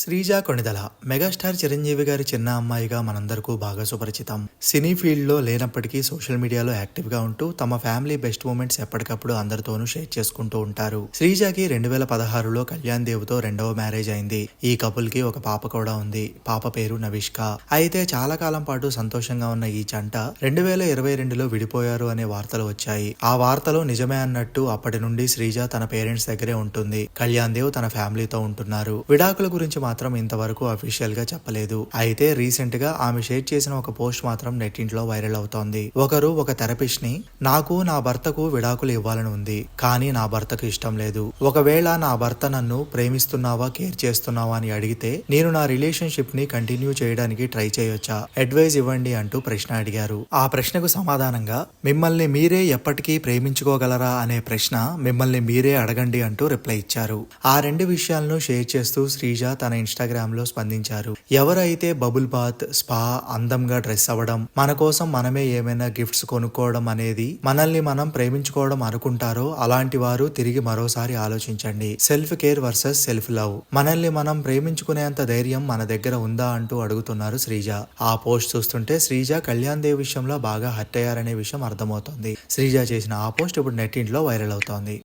Sreeja Konidela megastar Chiranjeevi గారి చిన్న అమ్మాయిగా మనందరికీ బాగా సుపరిచితం సినీ ఫీల్డ్లో లేనప్పటికీ సోషల్ మీడియాలో యాక్టివ్గా ఉంటూ తమ ఫ్యామిలీ బెస్ట్ మూమెంట్స్ ఎప్పటికప్పుడు అందరితోనూ షేర్ చేసుకుంటూ ఉంటారు. శ్రీజకి రెండు వేల పదహారులో కళ్యాణ్ దేవ్తో రెండవ మ్యారేజ్ అయింది. ఈ కపుల్కి ఒక పాప కూడా ఉంది. పాప పేరు నవిష్క. అయితే చాలా కాలం పాటు సంతోషంగా ఉన్న ఈ జంట రెండు వేల ఇరవై రెండులో విడిపోయారు అనే వార్తలు వచ్చాయి. ఆ వార్తలు నిజమే అన్నట్టు అప్పటి నుండి శ్రీజ తన పేరెంట్స్ దగ్గరే ఉంటుంది. కళ్యాణ్ దేవ్ తన ఫ్యామిలీతో ఉంటున్నారు. విడాకుల గురించి మాత్రం ఇంతవరకు అఫీషియల్గా చెప్పలేదు. అయితే రీసెంట్గా ఆమె షేర్ చేసిన ఒక పోస్ట్ మాత్రం నెట్టింట్లో వైరల్ అవుతోంది. ఒకరు ఒక థెరపిస్ట్ని నాకు నా భర్తకు విడాకులు ఇవ్వాలని ఉంది కానీ నా భర్తకు ఇష్టం లేదు. ఒకవేళ నా భర్త నన్ను ప్రేమిస్తున్నావా కేర్ చేస్తున్నావా అని అడిగితే నేను నా రిలేషన్షిప్ని కంటిన్యూ చేయడానికి ట్రై చేయొచ్చా? అడ్వైజ్ ఇవ్వండి అంటూ ప్రశ్న అడిగారు. ఆ ప్రశ్నకు సమాధానంగా మిమ్మల్ని మీరే ఎప్పటికీ ప్రేమించుకోగలరా? అనే ప్రశ్న మిమ్మల్ని మీరే అడగండి అంటూ రిప్లై ఇచ్చారు. ఆ రెండు విషయాలను షేర్ చేస్తూ శ్రీజ తన ఇన్స్టాగ్రామ్లో స్పందించారు. ఎవరైతే బబుల్ బాత్ స్పా అందంగా డ్రెస్ అవ్వడం మన కోసం మనమే ఏమైనా గిఫ్ట్స్ కొనుక్కోవడం అనేది మనల్ని మనం ప్రేమించుకోవడం అనుకుంటారో అలాంటి వారు తిరిగి మరోసారి ఆలోచించండి. Self care versus self love. మనల్ని మనం ప్రేమించుకునేంత ధైర్యం మన దగ్గర ఉందా అంటూ అడుగుతున్నారు శ్రీజ. ఆ పోస్ట్ చూస్తుంటే శ్రీజ కళ్యాణ్ దేవ్ విషయంలో బాగా హర్ట్ అయ్యారనే విషయం అర్థమవుతోంది. శ్రీజ చేసిన ఆ పోస్ట్ ఇప్పుడు నెట్టింట్లో వైరల్ అవుతోంది.